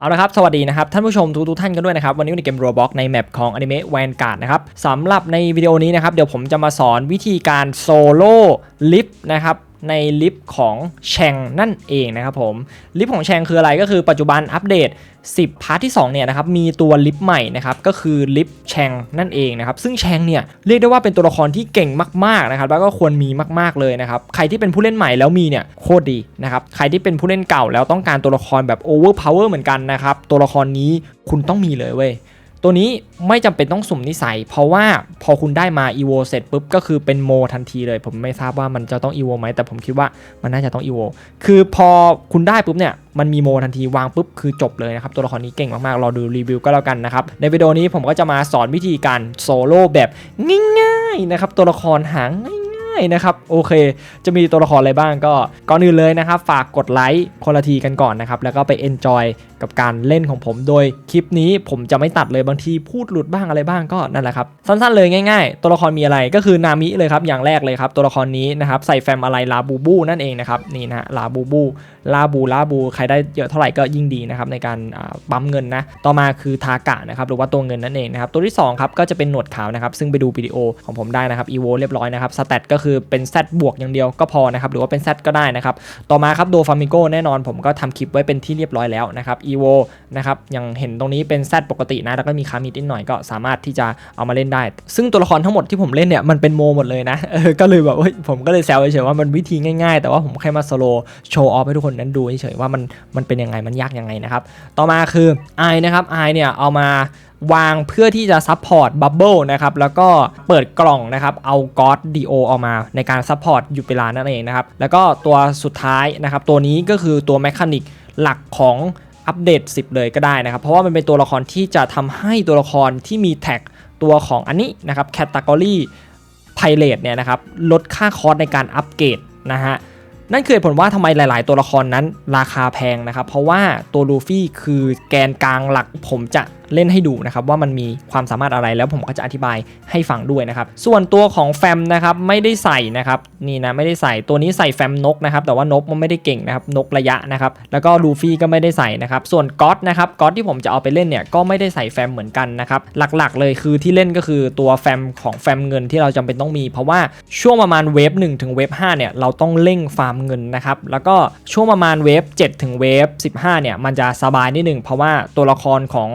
เอาละครับ สวัสดีนะครับ ท่านผู้ชมทุกๆท่านกันด้วยนะครับ วันนี้ในเกม Roblox ในแมปของ Anime Vanguard นะครับสำหรับในวิดีโอนี้นะครับ เดี๋ยวผมจะมาสอนวิธีการโซโล่ลิฟนะครับ ในลิฟต์ของแชงนั่นเองนะครับผมลิฟต์ของแชงคืออะไรก็คือปัจจุบันอัปเดต 10 พาร์ทที่2เนี่ยนะครับมีตัวลิฟต์ใหม่นะครับก็คือลิฟต์แชงนั่นเองนะครับซึ่งแชงเนี่ยเรียกได้ว่าเป็นตัวละครที่เก่งมากๆนะครับแล้วก็ควรมีมากๆเลยนะครับใครที่เป็นผู้เล่นใหม่แล้วมีเนี่ยโคตรดีนะครับใครที่เป็นผู้เล่นเก่าแล้วต้องการตัวละครแบบโอเวอร์พาวเวอร์เหมือนกันนะครับตัวละครนี้คุณต้องมีเลยเว้ย ตัวนี้ไม่จำเป็นต้องสุ่มนิสัย เพราะว่าพอคุณได้มา EVO เสร็จปุ๊บก็คือเป็นโมทันทีเลย ผมไม่ทราบว่ามันจะต้อง EVO ไหมแต่ผมคิดว่ามันน่าจะต้อง EVO คือพอคุณได้ปุ๊บเนี่ยมันมีโมทันทีวางปุ๊บคือจบเลยนะครับ ตัวละครนี้เก่งมากๆ รอดูรีวิวก็แล้วกันนะครับ ในวิดีโอนี้ผมก็จะมาสอนวิธีการโซโล่แบบง่ายๆนะครับตัวละครหาง นะครับโอเค จะมีตัวละครอะไรบ้างก็ก่อนอื่นเลยนะครับ ฝากกดไลค์คนละทีกันก่อนนะครับ แล้วก็ไป enjoy กับการเล่นของผมโดยคลิปนี้ผมจะไม่ตัดเลยบางทีพูดหลุดบ้างอะไรบ้างก็นั่นแหละครับสั้นๆเลยง่าย ๆ ตัวละครมีอะไรก็คือนามิเลยครับอย่างแรกเลยครับตัวละครนี้นะครับใส่แฟมอะไรลาบูบูนั่นเองนะครับนี่นะลาบูบูลาบูลาบูใครได้เยอะเท่าไหร่ก็ยิ่งดีนะครับในการปั๊มเงินนะต่อมาคือทากะนะครับหรือว่าตัวเงินนั่นเองนะครับตัวที่สองครับก็จะเป็นหนวดขาวนะครับซึ่งไปดูวิดีโอของผมได้นะครับอีโวเรียบร้อยนะครับสแตทก็คืือเป็น Z บวกอย่างเดียวก็พอนะครับหรือว่าเป็น Z ก็ได้นะครับต่อมาครับโดฟามิโกแน่นอนผมก็ทำคลิปไว้เป็นที่เรียบร้อยแล้วนะครับอีโวนะครับอย่างเห็นตรงนี้เป็น Z ปกตินะแล้วก็มีคามิดนิดหน่อยก็สามารถที่จะเอามาเล่นได้ ซึ่งตัวละครทั้งหมดที่ผมเล่นเนี่ยมันเป็นโมหมดเลยนะก็เลยแบบผมก็เลยแซวเฉยๆว่ามันวิธีง่ายๆ แต่ว่าผมแค่มาสโลโชว์ออฟให้ทุกคนนั้นดูเฉยๆว่ามันมันเป็นยังไงมันยากยังไงนะครับต่อมาคือไอนะครับไอเนี่ยเอามาวางเพื่อที่จะซัพพอร์ตบับเบิลนะครับแล้วก็เปิดกล่องนะครับเอาก็อดดีโอออกมาในการซัพพอร์ตอยู่เวลานั่นเองนะครับแล้วก็ตัวสุดท้ายนะครับตัวนี้ก็คือตัวแมคานิกหลักของอัปเดต 10 เลยก็ได้นะครับ เพราะว่ามันเป็นตัวละครที่จะทำให้ตัวละครที่มีแท็กตัวของอันนี้นะครับแคตตากรีไพเรตเนี่ยนะครับลดค่าคอร์สในการอัปเกรดนะฮะนั่นคือเหตุผลว่าทำไมหลาย ๆ ตัวละครนั้นราคาแพงนะครับ เพราะว่าตัวลูฟี่คือแกนกลางหลักผมจะเล่นให้ดูนะครับว่ามันมีความสามารถอะไรแล้วผมก็จะอธิบายให้ฟังด้วยนะครับส่วนตัวของแฟมนะครับไม่ได้ใส่นะครับนี่นะไม่ได้ใส่ตัวนี้ใส่แฟมนกนะครับแต่ว่านกมันไม่ได้เก่งนะครับนกระยะนะครับแล้วก็ลูฟี่ก็ไม่ได้ใส่นะครับส่วนก๊อตนะครับก๊อตที่ผมจะเอาไปเล่นเนี่ยก็ไม่ได้ใส่แฟมเหมือนกันนะครับหลักๆ เลยคือที่เล่นก็คือตัวแฟมของแฟมเงินที่เราจำเป็นต้องมี เพราะว่าช่วงประมาณเวฟ1ถึงเวฟ5เนี่ยเราต้องเร่งฟาร์มเงินนะครับแล้วก็ช่วงประมาณเวฟ7ถึงเวฟ15เนี่ยมันจะสบายนิดหนึ่งเพราะว่าตัวละครของ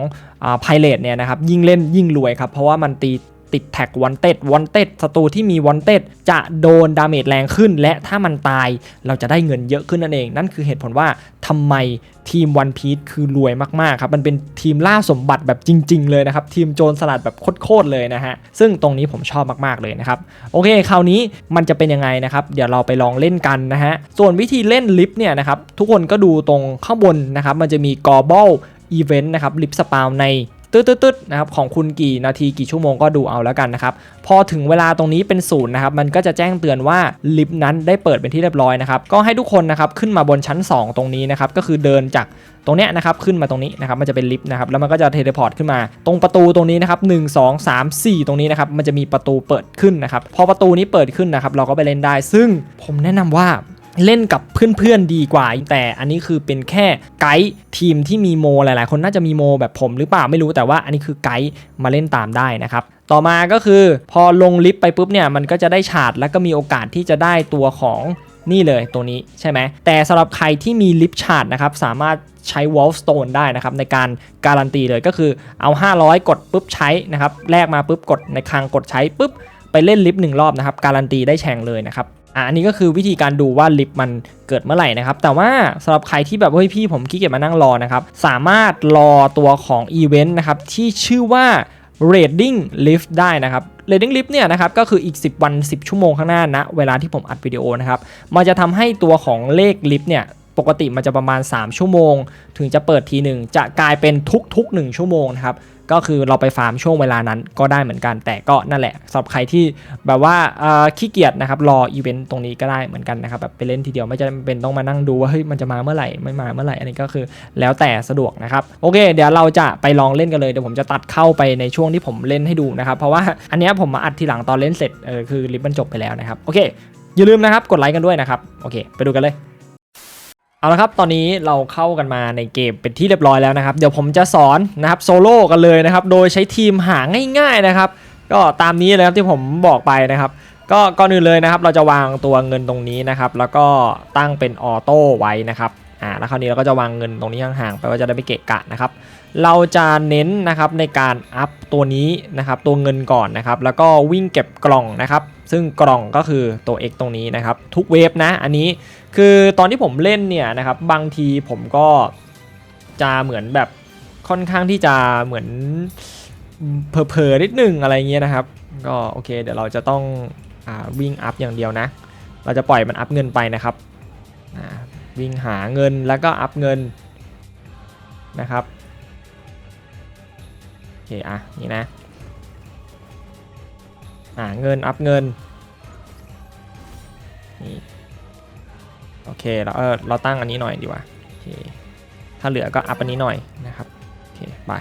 ไพเรตเนี่ยนะครับยิ่งเล่นยิ่งรวยครับ เพราะว่ามันตีติดแท็กวันเต็ดวันเต็ดศัตรูที่มีวันเต็ดจะโดนดาเมจแรงขึ้น และถ้ามันตายเราจะได้เงินเยอะขึ้นนั่นเอง นั่นคือเหตุผลว่าทำไมทีมวันพี e คือรวยมากๆครับ มันเป็นทีมล่าสมบัติแบบจริง ๆ เลยนะครับ ทีมโจรสลัดแบบโคตรๆเลยนะฮะ ซึ่งตรงนี้ผมชอบมากๆเลยนะครับ โอเค คราวนี้มันจะเป็นยังไงนะครับ เดี๋ยวเราไปลองเล่นกันนะฮะ ส่วนวิธีเล่นลิฟต์เนี่ยนะครับ ทุกคนก็ดูตรงข้างบนนะครับ มันจะมีกอ b บ l อีเวนต์นะครับลิฟต์สปาวในตืดๆนะครับของคุณกี่นาทีกี่ชั่วโมงก็ดูเอาแล้วกันนะครับ พอถึงเวลาตรงนี้เป็นศูนย์นะครับมันก็จะแจ้งเตือนว่าลิฟต์นั้นได้เปิดเป็นที่เรียบร้อยนะครับก็ให้ทุกคนนะครับขึ้นมาบนชั้น 2 ตรงนี้นะครับก็คือเดินจากตรงเนี้ยนะครับขึ้นมาตรงนี้นะครับมันจะเป็นลิฟต์นะครับแล้วมันก็จะเทเลพอร์ตขึ้นมา ตรงประตูตรงนี้นะครับ1 2 3 4ตรงนี้นะครับมันจะมีประตูเปิดขึ้นนะครับพอประตูนี้เปิดขึ้นนะครับเราก็ไปเล่นได้ ซึ่งผมแนะนำว่า เล่นกับเพื่อนๆดีกว่า แต่อันนี้คือเป็นแค่ไกด์ทีมที่มีโม หลายๆ คนน่าจะมีโม แบบผมหรือเปล่าไม่รู้แต่ว่าอันนี้คือไกด์มาเล่นตามได้นะครับต่อมาก็คือพอลงลิฟต์ไปปุ๊บเนี่ยมันก็จะได้ฉาดแล้วก็มีโอกาสที่จะได้ตัวของนี่เลยตัวนี้ใช่ไหมแต่สำหรับใครที่มีลิฟต์ฉาดนะครับสามารถใช้ w o l f Stone ได้นะครับในการการันตีเลยก็คือเอา 500 กดปุ๊บใช้นะครับแลกมาปุ๊บกดในคลังกดใช้ปุ๊บไปเล่นลิฟต์หนึ่งรอบนะครับการันตีได้แชงเลยนะครับ อะอันนี้ก็คือวิธีการดูว่าลิฟต์มันเกิดเมื่อไหร่นะครับ แต่ว่าสำหรับใครที่แบบเฮ้ยพี่ผมขี้เกียจมานั่งรอนะครับ สามารถรอตัวของอีเวนต์นะครับที่ชื่อว่า Raiding Lift ได้นะครับ Raiding Lift เนี่ยนะครับก็คืออีก 10 วัน 10 ชั่วโมงข้างหน้านะเวลาที่ผมอัดวิดีโอนะครับ มันจะทำให้ตัวของเลขลิฟต์เนี่ยปกติมันจะประมาณ 3 ชั่วโมง ถึงจะเปิดทีหนึ่งจะกลายเป็นทุกๆ 1 ชั่วโมงนะครับ ก็คือเราไปฟาร์มช่วงเวลานั้นก็ได้เหมือนกัน แต่ก็นั่นแหละสำหรับใครที่แบบว่าขี้เกียจนะครับรออีเวนต์ตรงนี้ก็ได้เหมือนกันนะครับแบบไปเล่นทีเดียวไม่จำเป็นต้องมานั่งดูว่าเฮ้ยมันจะมาเมื่อไหร่ไม่มาเมื่อไหร่อันนี้ก็คือแล้วแต่สะดวกนะครับโอเค เดี๋ยวเราจะไปลองเล่นกันเลยเดี๋ยวผมจะตัดเข้าไปในช่วงที่ผมเล่นให้ดูนะครับเพราะว่าอันนี้ผมมาอัดทีหลังตอนเล่นเสร็จเออคือลิฟต์มันจบไปแล้วนะครับโอเคอย่าลืมนะครับกดไลค์กันด้วยนะครับโอเค ไปดูกันเลย เอาละครับ ตอนนี้เราเข้ากันมาในเกมเป็นที่เรียบร้อยแล้วนะครับ เดี๋ยวผมจะสอนนะครับโซโล่กันเลยนะครับ โดยใช้ทีมหาง่าย ๆนะครับ ก็ตามนี้เลยครับที่ผมบอกไปนะครับ ก็ก่อนอื่นเลยนะครับ เราจะวางตัวเงินตรงนี้นะครับ แล้วก็ตั้งเป็นออโต้ไว้นะครับ อ่า แล้วคราวนี้เราก็จะวางเงินตรงนี้ห่างๆไปว่าจะได้ไม่เกะกะนะครับ เราจะเน้นนะครับในการอัพตัวนี้นะครับ ตัวเงินก่อนนะครับ แล้วก็วิ่งเก็บกล่องนะครับ ซึ่งกล่องก็คือตัว X ตรงนี้นะครับ ทุกเวฟนะ อันนี้ คือตอนที่ผมเล่นเนี่ยนะครับบางทีผมก็จะเหมือนแบบค่อนข้างที่จะเหมือนเผลอๆนิดนึงอะไรเงี้ยนะครับ ก็โอเค เดี๋ยวเราจะต้องอวิ่งอัพอย่างเดียวนะ เราจะปล่อยมันอัพเงินไปนะครับวิ่งหาเงินแล้วก็อัพเงินนะครับโอเคอะนี่นะอ่าเงินอัพเงินนี่ โอเคเราเออเราตั้งอันนี้หน่อยดีกว่าโอเคถ้าเหลือก็อัพอันนี้หน่อยนะครับโอเคไป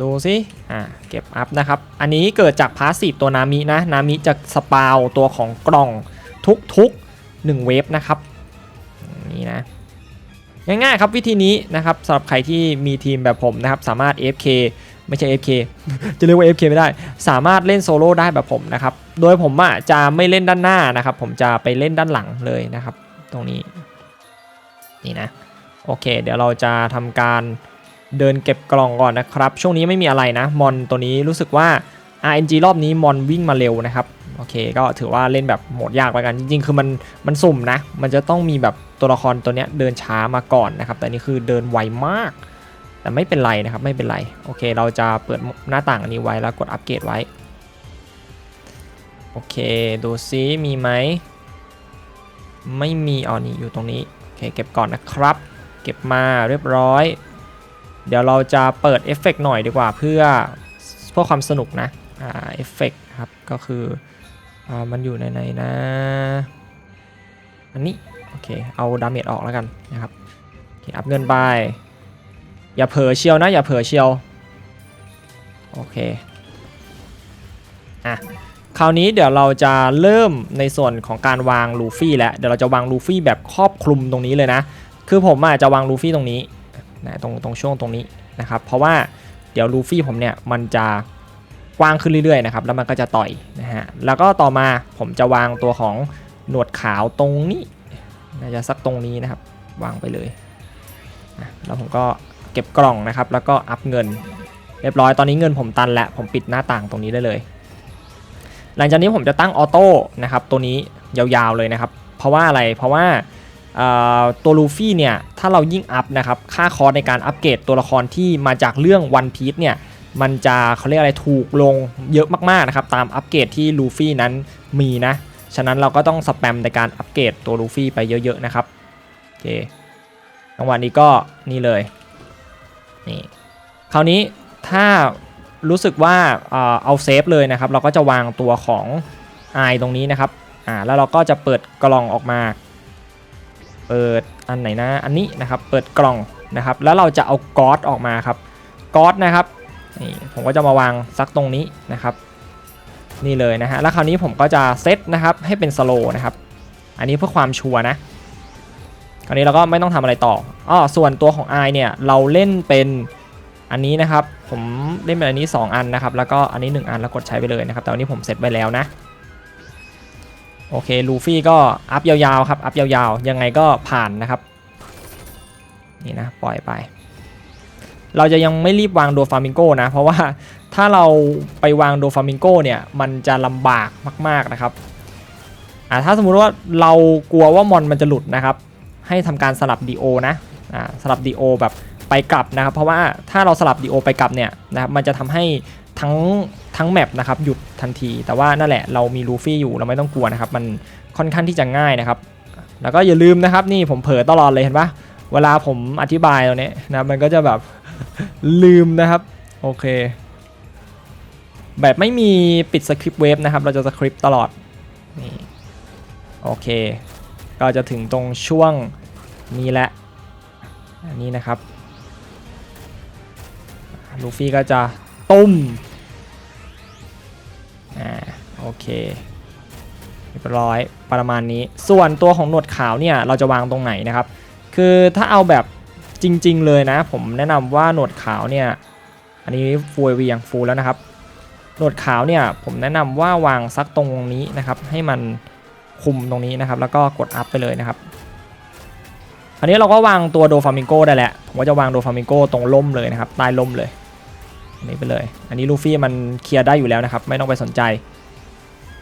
ดูสิอ่าเก็บอัพนะครับ อันนี้เกิดจากพาสซีฟตัวนามินะ นามิจะสปาวตัวของกล่องทุกๆ1เวฟนะครับนี่นะง่ายๆครับวิธีนี้นะครับสำหรับใครที่มีทีมแบบผมนะครับ สามารถ AFK ไม่ใช่ FK จะเรียกว่า FK ไม่ได้ สามารถเล่นโซโล่ได้แบบผมนะครับ โดยผมอะจะไม่เล่นด้านหน้านะครับ ผมจะไปเล่นด้านหลังเลยนะครับ ตรงนี้ นี่นะ โอเค เดี๋ยวเราจะทำการเดินเก็บกล่องก่อนนะครับ ช่วงนี้ไม่มีอะไรนะ มอนตัวนี้รู้สึกว่า RNG รอบนี้มอนวิ่งมาเร็วนะครับ โอเค ก็ถือว่าเล่นแบบโหมดยากไปกัน จริง ๆ คือมันมันสุ่มนะ มันจะต้องมีแบบตัวละครตัวเนี้ยเดินช้ามาก่อนนะครับ แต่นี่คือเดินไวมาก แต่ไม่เป็นไรนะครับไม่เป็นไรโอเค เราจะเปิดหน้าต่างอันนี้ไว้แล้วกดอัปเกรดไว้โอเคดูซิมีไหมไม่มีอ๋อนี่อยู่ตรงนี้โอเคเก็บก่อนนะครับ เก็บมาเรียบร้อย เดี๋ยวเราจะเปิดเอฟเฟกต์หน่อยดีกว่าเพื่อเพื่อความสนุกนะอ่าเอฟเฟกต์ครับก็คืออ่ามันอยู่ในไหนนะ อันนี้โอเคเอาดาเมจออกแล้วกันนะครับโอเคอัพเงินไป อย่าเผลอเชียวนะ อย่าเผลอเชียว โอเค อะ คราวนี้เดี๋ยวเราจะเริ่มในส่วนของการวางลูฟี่แล้ว เดี๋ยวเราจะวางลูฟี่แบบครอบคลุมตรงนี้เลยนะ คือผมอาจจะวางลูฟี่ตรงนี้นะตรงตรงช่วงตรงนี้นะครับ เพราะว่าเดี๋ยวลูฟี่ผมเนี่ยมันจะกว้างขึ้นเรื่อยๆนะครับ แล้วมันก็จะต่อยนะฮะ แล้วก็ต่อมาผมจะวางตัวของหนวดขาวตรงนี้น่าจะสักตรงนี้นะครับ วางไปเลยนะแล้วผมก็ เก็บกล่องนะครับ แล้วก็อัพเงิน เรียบร้อยตอนนี้เงินผมตันแล้วผมปิดหน้าต่างตรงนี้ได้เลย หลังจากนี้ผมจะตั้งออโต้นะครับตัวนี้ยาวๆเลยนะครับ เพราะว่าอะไรเพราะว่าตัวลูฟี่เนี่ยถ้าเรายิ่งอัพนะครับค่าคอร์สในการอัปเกรดตัวละครที่มาจากเรื่องวันพี e เนี่ยมันจะเขาเรียกอะไรถูกลงเยอะมากๆนะครับตามอัปเกรดที่ลูฟี่นั้นมีนะฉะนั้นเราก็ต้องสแปมในการอัปเกรดตัวลูฟี่ไปเยอะๆนะครับโอเคจังหวะนี้ก็นี่เลย นี่คราวนี้ถ้ารู้สึกว่าเอาเซฟเลยนะครับ เราก็จะวางตัวของไอตรงนี้นะครับอ่าแล้วเราก็จะเปิดกล่องออกมา เปิดอันไหนนะอันนี้นะครับ เปิดกล่องนะครับ แล้วเราจะเอาก๊อตออกมาครับก๊อตนะครับนี่ผมก็จะมาวางซักตรงนี้นะครับ นี่เลยนะฮะแล้วคราวนี้ผมก็จะเซตนะครับให้เป็นสโลนะครับ อันนี้เพื่อความชัวร์นะ คราวนี้เราก็ไม่ต้องทำอะไรต่ออ้อส่วนตัวของ i เนี่ยเราเล่นเป็นอันนี้นะครับ ผมเล่นเป็นอันนี้ 2 อันนะครับ แล้วก็อันนี้ 1 อันแล้วกดใช้ไปเลยนะครับ แต่วันนี้ผมเซตไปแล้วนะโอเคลูฟี่ก็อัพยาวๆครับอัพยาวๆ ยังไงก็ผ่านนะครับ นี่นะปล่อยไป เราจะยังไม่รีบวางโดฟามิงโกนะ เพราะว่าถ้าเราไปวางโดฟามิงโกเนี่ยมันจะลำบากมากๆนะครับอ่าถ้าสมมุติว่าเรากลัวว่ามอนมันจะหลุดนะครับ ให้ทำการสลับดีโอนะอ่าสลับดีโอแบบไปกลับนะครับ เพราะว่าถ้าเราสลับดีโอไปกลับเนี่ยนะครับมันจะทำให้ทั้งทั้งแมปนะครับหยุดทันที แต่ว่านั่นแหละเรามีลูฟี่อยู่เราไม่ต้องกลัวนะครับ มันค่อนข้างที่จะง่ายนะครับ แล้วก็อย่าลืมนะครับนี่ผมเผลอตลอดเลยเห็นปะเวลาผมอธิบายตรงนี้นะมันก็จะแบบลืมนะครับโโอเค แบบไม่มีปิดสคริปต์เวฟนะครับ เราจะสคริปต์ตลอดนี่โอเค ก็จะถึงตรงช่วงนี้แหละ อันนี้นะครับ ลูฟี่ก็จะตุ้ม อ่า โอเคเรียบร้อยประมาณนี้ ส่วนตัวของหนวดขาวเนี่ย เราจะวางตรงไหนนะครับ คือถ้าเอาแบบจริง ๆ เลยนะ ผมแนะนำว่าหนวดขาวเนี่ย อันนี้ฟูเวียงฟูแล้วนะครับหนวดขาวเนี่ย ผมแนะนำว่าวางซักตรงนี้นะครับ ให้มัน คุมตรงนี้นะครับ แล้วก็กดอัพไปเลยนะครับอันนี้เราก็วางตัวโดฟามิงโกได้แหละผมก็จะวางโดฟามิงโกตรงล่มเลยนะครับใต้ล่มเลยอันนี้ไปเลย อันนี้ลูฟี่มันเคลียร์ได้อยู่แล้วนะครับ ไม่ต้องไปสนใจ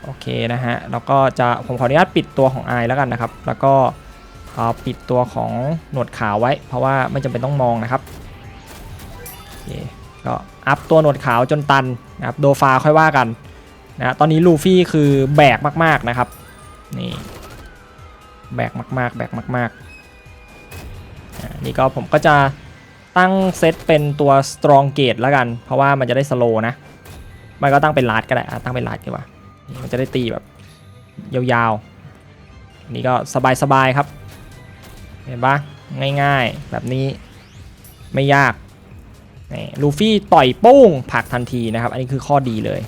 โอเคนะฮะแล้วก็จะผมขออนุญาตปิดตัวของไอแล้วกันนะครับ แล้วก็เอ่อปิดตัวของหนวดขาวไว้ เพราะว่าไม่จำเป็นต้องมองนะครับโอเคก็อัพตัวหนวดขาวจนตันนะครับโดฟาค่อยว่ากันนะตอนนี้ลูฟี่คือแบกมากๆนะครับ นี่ แบกมาก ๆ แบกมากๆนี่ก็ผมก็จะตั้งเซตเป็นตัว strong gate แล้วกัน เพราะว่ามันจะได้สโลนะ มันก็ตั้งเป็นลาดก็ได้ตั้งเป็นลาดดีกว่า มันจะได้ตีแบบยาวๆ นี่ก็สบายๆครับ เห็นปะง่ายๆ แบบนี้ไม่ยากนี่ลูฟี่ต่อยโป้งผักทันทีนะครับ อันนี้คือข้อดีเลย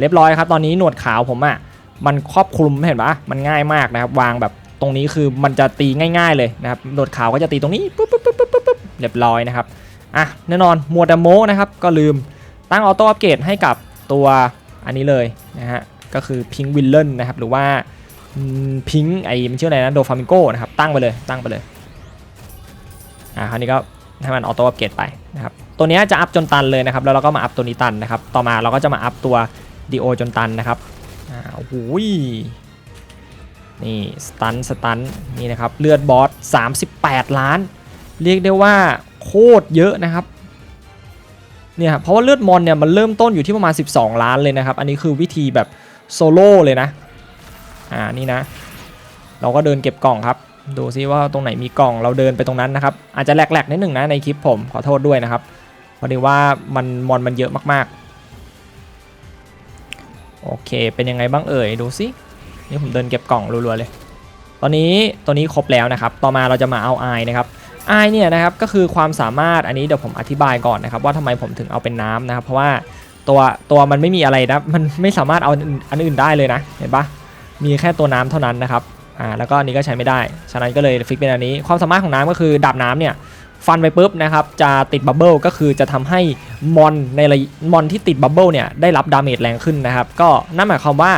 เรียบร้อยครับ ตอนนี้หนวดขาวผมอะ่ะ มันครอบคลุมเห็นปะมันง่ายมากนะครับ วางแบบตรงนี้คือมันจะตีง่ายๆเลยนะครับหนวดขาวก็จะตีตรงนี้ปุ๊บปุ๊บปุ๊บปุ๊บปุ๊บเรียบร้อยนะครับอะแน่นอนมัวแต่โมนะครับก็ลืมตั้งออโต้อัปเกรดให้กับตัวอันนี้เลยนะฮะก็คือพิงวิลเลนนะครับหรือว่าพิงไอมันชื่ออะไรนะโดฟามิงโกนะครับตั้งไปเลยตั้งไปเลยอ่าคราวนี้ก็ให้มันออโต้อัปเกรดไปนะครับตัวนี้จะอัพจนตันเลยนะครับแล้วเราก็มาอัพตัวนี้ตันนะครับต่อมาเราก็จะมาอัพตัวดีโอจนตันนะครับ อ่าโอ้ยนี่สตันสตันนี่นะครับเลือดบอส38 ล้าน เรียกได้ว่าโคตรเยอะนะครับเนี่ยเพราะว่าเลือดมอนเนี่ยมันเริ่มต้นอยู่ที่ประมาณ 12 ล้านเลยนะครับ อันนี้คือวิธีแบบโซโล่เลยนะอ่านี่นะ เราก็เดินเก็บกล่องครับ ดูซิว่าตรงไหนมีกล่องเราเดินไปตรงนั้นนะครับ อาจจะแหลกๆนิดหนึ่งนะในคลิปผมขอโทษด้วยนะครับพอดีว่ามันมอนมันเยอะมากๆ โอเค เป็นยังไงบ้างเอ่ย ดูซินี่ผมเดินเก็บกล่องรัวๆเลย ตอนนี้ตัวนี้ครบแล้วนะครับ ต่อมาเราจะมาเอาไอนะครับไอเนี่ยนะครับก็คือความสามารถอันนี้เดี๋ยวผมอธิบายก่อนนะครับว่าทำไมผมถึงเอาเป็นน้ำนะครับ เพราะว่าตัวตัวมันไม่มีอะไรนะมันไม่สามารถเอาอันอื่นได้เลยนะเห็นปะมีแค่ตัวน้ำเท่านั้นนะครับอ่าแล้วก็อันนี้ก็ใช้ไม่ได้ ฉะนั้นก็เลยฟิกเป็นอันนี้ ความสามารถของน้ำก็คือดาบน้ำเนี่ย ฟันไปปุ๊บนะครับจะติดบับเบิลก็คือจะทำให้มอนในระมอนที่ติดบับเบิลเนี่ยได้รับดาเมจแรงขึ้นนะครับก็นั่นหมายความว่า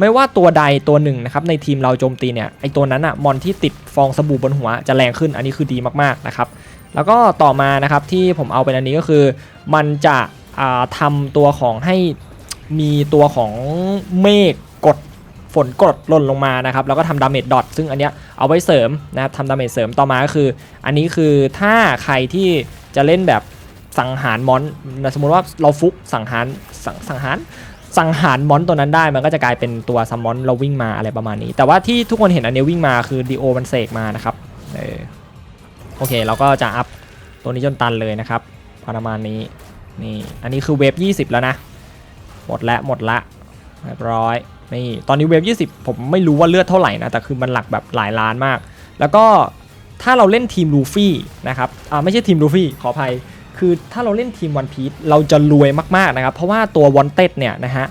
ไม่ว่าตัวใดตัวหนึ่งนะครับในทีมเราโจมตีเนี่ยไอตัวนั้นอะมอนที่ติดฟองสบู่บนหัวจะแรงขึ้นอันนี้คือดีมากๆนะครับแล้วก็ต่อมานะครับที่ผมเอาเป็นอันนี้ก็คือ มันจะอ่าทำตัวของให้มีตัวของเมฆ ฝนกรดหล่นลงมานะครับแล้วก็ทำดาเมจดอทซึ่งอันเนี้ยเอาไว้เสริมนะครับทำดาเมจเสริมต่อมาก็คือ อันนี้คือถ้าใครที่จะเล่นแบบสังหารมอนสมมติว่าเราฟุกสังหารสังสังหารสังหารมอนตัวนั้นได้มันก็จะกลายเป็นตัวซัมมอนเราวิ่งมาอะไรประมาณนี้ แต่ว่าที่ทุกคนเห็นอันนี้วิ่งมาคือดีโอมันเสกมานะครับเออโอเคเราก็จะอัพตัวนี้จนตันเลยนะครับประมาณนี้นี่อันนี้คือเวฟ20 แล้วนะ หมดละหมดละเรียบร้อย นี่ตอนนี้เวฟ20 ผมไม่รู้ว่าเลือดเท่าไหร่นะ แต่คือมันหลักแบบหลายล้านมาก แล้วก็ถ้าเราเล่นทีมลูฟี่นะครับอ่าไม่ใช่ทีมลูฟี่ขออภัย คือถ้าเราเล่นทีมวันพี e เราจะรวยมากๆนะครับ เพราะว่าตัววอนเต็ดเนี่ยนะฮะ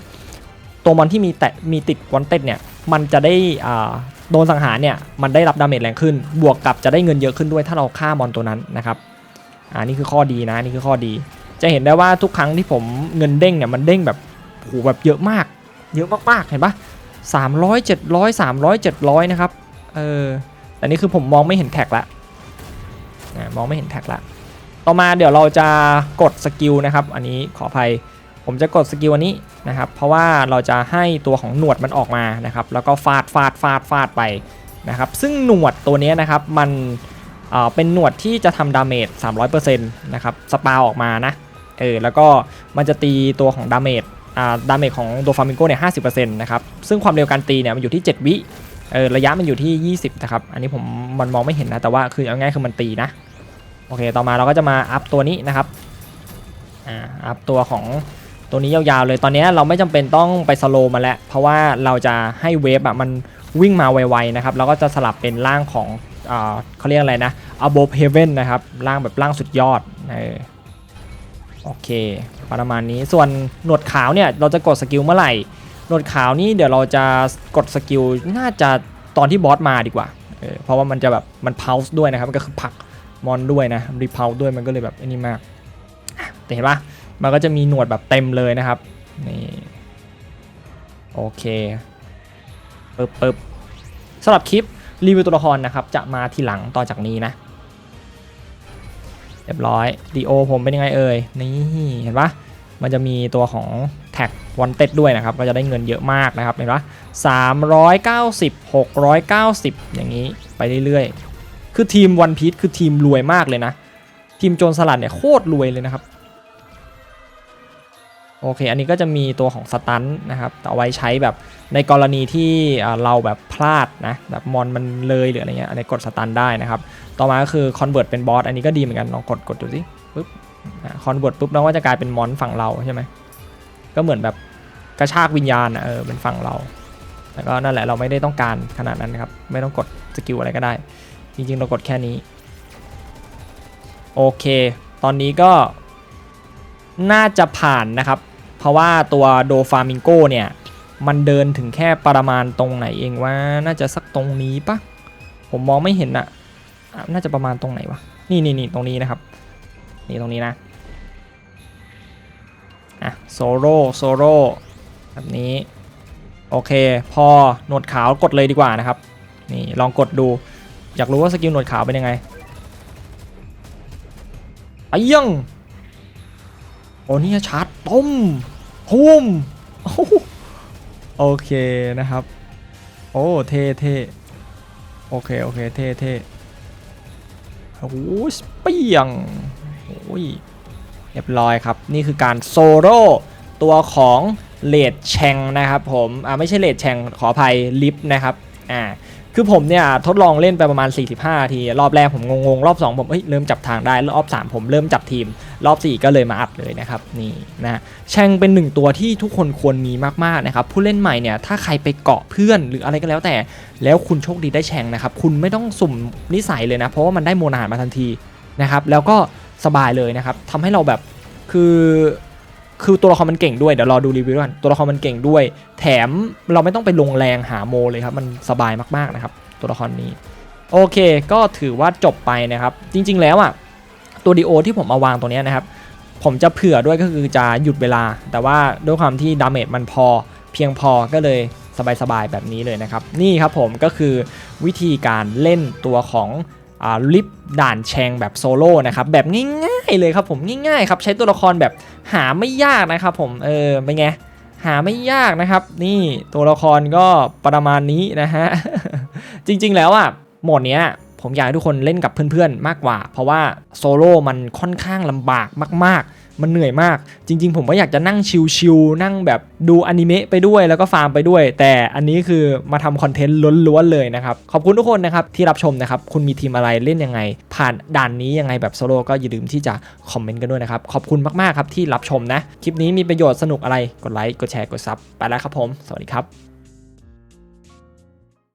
ตัวมอนที่มีแต่มีติดวอนเต็ดเนี่ยมันจะได้อ่าโดนสังหารเนี่ยมันได้รับดาเมจแรงขึ้น บวกกับจะได้เงินเยอะขึ้นด้วยถ้าเราฆ่ามอนตัวนั้นนะครับอ่านี่คือข้อดีนะนี่คือข้อดี จะเห็นได้ว่าทุกครั้งที่ผมเงินเด้งเนี่ยมันเด้งแบบโหแบบเยอะมาก เยอะมากๆเห็นปะสามร้อยเจ็ดร้อยสามร้อยเจ็ดร้อยนะครับ เออแต่นี่คือผมมองไม่เห็นแท็กละมองไม่เห็นแท็กละ ต่อมาเดี๋ยวเราจะกดสกิลนะครับ อันนี้ขออภัย ผมจะกดสกิลอันนี้นะครับ เพราะว่าเราจะให้ตัวของหนวดมันออกมานะครับ แล้วก็ฟาดฟาดฟาดฟาดไปนะครับ ซึ่งหนวดตัวนี้นะครับ มันเอ่อเป็นหนวดที่จะทำดาเมจ300%นะครับ สปาออกมานะ เออ แล้วก็มันจะตีตัวของดาเมจ ดาเมจของโดฟามิงโกเนี่ย50%นต์นะครับ ซึ่งความเร็วการตีเนี่ยมันอยู่ที่7วิเออระยะมันอยู่ที่ 20 นะครับ อันนี้ผมมันมองไม่เห็นนะ แต่ว่าคือเอาง่ายคือมันตีนะ โอเค ต่อมาเราก็จะมาอัพตัวนี้นะครับ อ่า อัพตัวของตัวนี้ยาวๆเลย ตอนนี้เราไม่จำเป็นต้องไปสโลว์มาแล้ว เพราะว่าเราจะให้เวฟอะมันวิ่งมาไวๆนะครับแล้วก็จะสลับเป็นร่างของ อ่าเขาเรียกอะไรนะ above heaven นะครับ ร่างแบบร่างสุดยอด เออ โอเค ประมาณนี้ส่วนหนวดขาวเนี่ยเราจะกดสกิลเมื่อไหร่หนวดขาวนี่เดี๋ยวเราจะกดสกิลน่าจะตอนที่บอสมาดีกว่าเออเพราะว่ามันจะแบบมันเพาส์ด้วยนะครับ มันก็คือผลักมอนด้วยนะรีเพาด้วยมันก็เลยแบบอ้นี่มากแต่เห็นปะมันก็จะมีหนวดแบบเต็มเลยนะครับนี่โอเคปึ๊บปึ๊บสำหรับคลิปรีวิวตัวละครนะครับ จะมาทีหลังต่อจากนี้นะ เรียบร้อยดีโอผมเป็นยังไงเอ่ยนี่เห็นปะมันจะมีตัวของแท็กวันเต็ดด้วยนะครับก็จะได้เงินเยอะมากนะครับเห็นปะสามร้อยเก้าสิบหกร้อยเก้าสิบอย่างนี้ไปเรื่อยๆ คือทีมวันพีชคือทีมรวยมากเลยนะ ทีมโจรสลัดเนี่ยโคตรรวยเลยนะครับ โอเค อันนี้ก็จะมีตัวของสตันนะครับเอาไว้ใช้แบบในกรณีที่เราแบบพลาดนะแบบมอนมันเลยหรืออะไรเงี้ยอันนี้กดสตันได้นะครับ ต่อมาก็คือคอนเวิร์ตเป็นบอสอันนี้ก็ดีเหมือนกันลองกดกดดูสิปุ๊บคอนเวิร์ตปุ๊บแล้วก็จะกลายเป็นมอนฝั่งเราใช่ไหมก็เหมือนแบบกระชากวิญญาณอะเออเป็นฝั่งเราแล้วก็นั่นแหละเราไม่ได้ต้องการขนาดนั้นนะครับ ไม่ต้องกดสกิลอะไรก็ได้ จริงๆเรากดแค่นี้ โอเค ตอนนี้ก็ น่าจะผ่านนะครับ เพราะว่าตัวโดฟามิงโกเนี่ย มันเดินถึงแค่ประมาณตรงไหนเองว่าน่าจะสักตรงนี้ปะผมมองไม่เห็นอะน่าจะประมาณตรงไหนวะ นี่นี่นี่ตรงนี้นะครับ นี่ตรงนี้นะ อะโซโล่โซโล่แบบนี้ โอเค พอหนวดขาวกดเลยดีกว่านะครับ นี่ลองกดดู อยากรู้ว่าสกิลหนวดขาวเป็นยังไงไอ้ยัง โอ้นี่ชาร์จต้มพุ่มโอเคนะครับ โอ้เท่เท่โอเคโอเคเท่เท่โอ้โหเปียงโอ้ยเรียบร้อยครับ นี่คือการโซโล่ตัวของเลดแชงนะครับผม อ่าไม่ใช่เลดแชงขออภัยลิฟนะครับ อ่า คือผมเนี่ยทดลองเล่นไปประมาณ 45 ที รอบแรกผมงงๆ รอบ 2 ผมเอ้ยเริ่มจับทางได้ รอบ 3 ผมเริ่มจับทีม รอบ 4 ก็เลยมาอัดเลยนะครับนี่นะแชงเป็นหนึ่งตัวที่ทุกคนควรมีมากๆนะครับผู้เล่นใหม่เนี่ยถ้าใครไปเกาะเพื่อนหรืออะไรก็แล้วแต่ แล้วคุณโชคดีได้แชงนะครับคุณไม่ต้องสุ่มนิสัยเลยนะเพราะว่ามันได้โมนาหารมาทันทีนะครับแล้วก็สบายเลยนะครับทำให้เราแบบคือ คือตัวละครมันเก่งด้วยเดี๋ยวรอดูรีวิวกันตัวละครมันเก่งด้วย แถมเราไม่ต้องไปลงแรงหาโมเลยครับ มันสบายมากๆนะครับ ตัวละครนี้ โอเค ก็ถือว่าจบไปนะครับ จริง ๆ แล้วอะตัวดีโอที่ผมเอาวางตัวนี้นะครับ ผมจะเผื่อด้วยก็คือจะหยุดเวลา แต่ว่าด้วยความที่ดาเมจมันพอ เพียงพอก็เลยสบายๆแบบนี้เลยนะครับ นี่ครับผมก็คือวิธีการเล่นตัวของ ลิฟด่านแชงแบบโซโล่นะครับแบบง่ายๆเลยครับผมง่ายๆครับใช้ตัวละครแบบหาไม่ยากนะครับผมเออเป็นไงหาไม่ยากนะครับ นี่ตัวละครก็ประมาณนี้นะฮะ จริงๆแล้วอะโหมดเนี้ย ผมอยากให้ทุกคนเล่นกับเพื่อนๆมากกว่า เพราะว่าโซโล่มันค่อนข้างลำบากมาก ๆ มันเหนื่อยมาก จริง ๆ ผมก็อยากจะนั่งชิลๆนั่งแบบดูอนิเมะไปด้วยแล้วก็ฟาร์มไปด้วย แต่อันนี้คือมาทำคอนเทนต์ล้วนๆเลยนะครับ ขอบคุณทุกคนนะครับที่รับชมนะครับ คุณมีทีมอะไรเล่นยังไง ผ่านด่านนี้ยังไงแบบโซโล่ก็อย่าลืมที่จะคอมเมนต์กันด้วยนะครับ ขอบคุณมากๆครับที่รับชมนะ คลิปนี้มีประโยชน์สนุกอะไรกดไลค์กดแชร์กดซับไปแล้วครับผม สวัสดีครับ